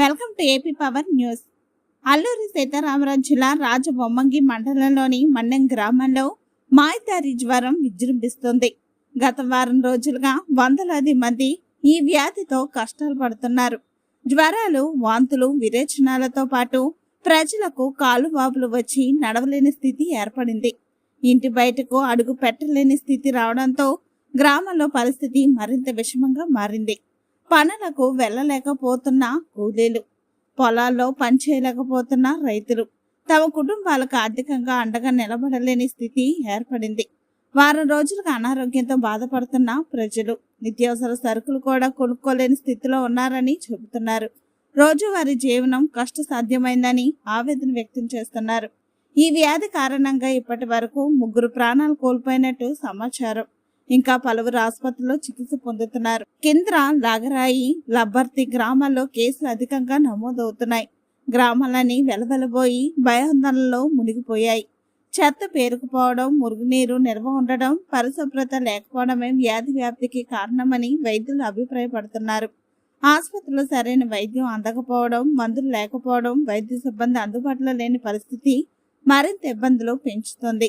Welcome to AP power news. Alluri Sitaramaraju జిల్లా రాజబొమ్మంగి మండలంలోని మన్నెం గ్రామంలో మాయదారి జ్వరం విజృంభిస్తుంది. గత వారం రోజులుగా వందలాది మంది ఈ వ్యాధితో కష్టాలు పడుతున్నారు. జ్వరాలు వాంతులు విరేచనాలతో పాటు ప్రజలకు కాలువాపులు వచ్చి నడవలేని స్థితి ఏర్పడింది. ఇంటి బయటకు అడుగు పెట్టలేని స్థితి రావడంతో గ్రామంలో పరిస్థితి మరింత విషమంగా మారింది. పనులకు వెళ్ళలేకపోతున్న కూలీలు పొలాల్లో పనిచేయలేకపోతున్న రైతులు. తమ కుటుంబాలకు ఆర్థికంగా అండగా నిలబడలేని స్థితి ఏర్పడింది. వారం రోజులుగా అనారోగ్యంతో బాధపడుతున్న ప్రజలు నిత్యావసర సరుకులు కూడా కొనుక్కోలేని స్థితిలో ఉన్నారని చెబుతున్నారు. రోజువారీ జీవనం కష్టసాధ్యమైందని ఆవేదన వ్యక్తం చేస్తున్నారు. ఈ వ్యాధి కారణంగా ఇప్పటి వరకు ముగ్గురు ప్రాణాలు కోల్పోయినట్టు సమాచారం. ఇంకా పలువురు ఆసుపత్రిలో చికిత్స పొందుతున్నారు. కేంద్ర లాగరాయి లబ్బర్తి గ్రామాల్లో కేసులు అధికంగా నమోదవుతున్నాయి. గ్రామాలన్నీ వెలవెలబోయి భయాందోళనలో మునిగిపోయాయి. చెత్త పేరుకుపోవడం మురుగునీరు నిల్వ ఉండడం పరిశుభ్రత లేకపోవడమే వ్యాధి వ్యాప్తికి కారణమని వైద్యులు అభిప్రాయపడుతున్నారు. ఆసుపత్రిలో సరైన వైద్యం అందకపోవడం మందులు లేకపోవడం వైద్య సిబ్బంది అందుబాటులో లేని పరిస్థితి మరింత ఇబ్బందులు పెంచుతుంది.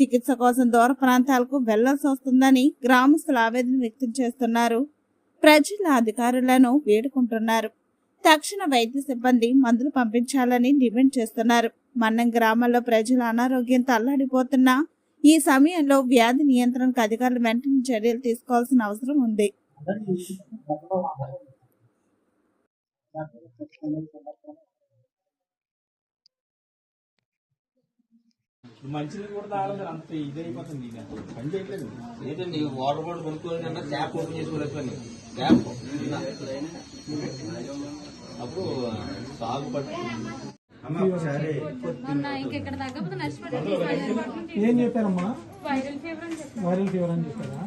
చికిత్స కోసం దూర ప్రాంతాలకు వెళ్ళాల్సి వస్తుందని గ్రామస్తులు ఆవేదన వ్యక్తం చేస్తున్నారు. ప్రజల అధికారులను వేడుకుంటున్నారు. తక్షణ వైద్య సిబ్బంది మందులు పంపించాలని డిమాండ్ చేస్తున్నారు. మన్నం గ్రామంలో ప్రజలు అనారోగ్యంతో అల్లాడిపోతున్నా ఈ సమయంలో వ్యాధి నియంత్రణకు అధికారులు వెంటనే చర్యలు తీసుకోవాల్సిన అవసరం ఉంది. మంచినీళ్ళు కూడా తాగలేదు అంత ఇది అయిపోతుంది ఇది పని చేయట్లేదు. లేదండి వాటర్ బాటిల్ కొనుక్కోవాలంటే ట్యాప్ ఓపెన్ చేసుకోలేకపోయింది ట్యాప్ అప్పుడు సాగు నష్టపడి ఏం చెప్పారమ్మా? వైరల్ ఫీవర్ అని చెప్పారు. వైరల్ ఫీవర్ అని చెప్పారా?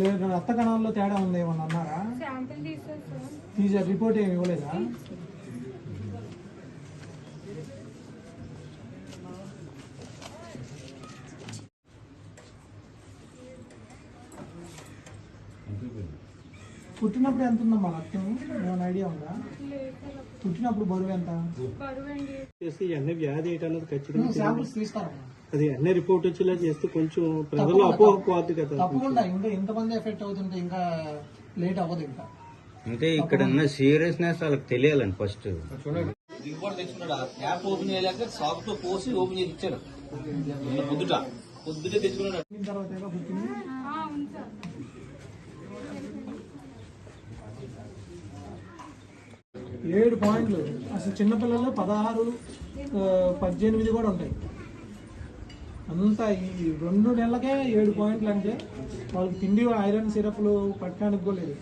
లేదు రక్త కణాల్లో తేడా ఉంది ఏమన్నా అన్నారా తీసారు సార్. తీసే రిపోర్ట్ ఏమి ఇవ్వలేదా? పుట్టినప్పుడు ఎంత ఉందమ్మా రక్తం ఏమైనా ఐడియా ఉందా? పుట్టినప్పుడు బరువు ఎంత? ఎన్న వ్యాధి ఏంటన్నది ఖచ్చితంగా శాంపుల్స్ తీస్తారమ్మా అది ఎన్న రిపోర్ట్ వచ్చేలా చేస్తే కొంచెం ప్రజల్లో అపోహ పోద్ది కదా. తప్పకుండా ఇంకా ఇంతమంది ఎఫెక్ట్ అవుతుంటే ఇంకా లేట్ అవ్వదు ఇంకా. అంటే ఇక్కడ ఉన్న సీరియస్నెస్ వాళ్ళకి తెలియాలండి ఫస్ట్. దిగుబడి తెచ్చుకున్నాడు? ఆ ట్యాప్ ఓపెన్ చేయలేక సాగుతో పోసి ఓపెన్ చేసి ఇచ్చాడు. పొద్దుట. పొద్దుటే తెచ్చుకున్నాడు. పుట్టిన తర్వాత ఏడు పాయింట్లు. అసలు చిన్నపిల్లలు పదహారు పద్దెనిమిది కూడా ఉంటాయి. అంతా ఈ రెండు నెలలకే ఏడు పాయింట్లు అంటే వాళ్ళకి తిండి ఐరన్ సిరప్లు పట్టడానికి కూడా లేదు.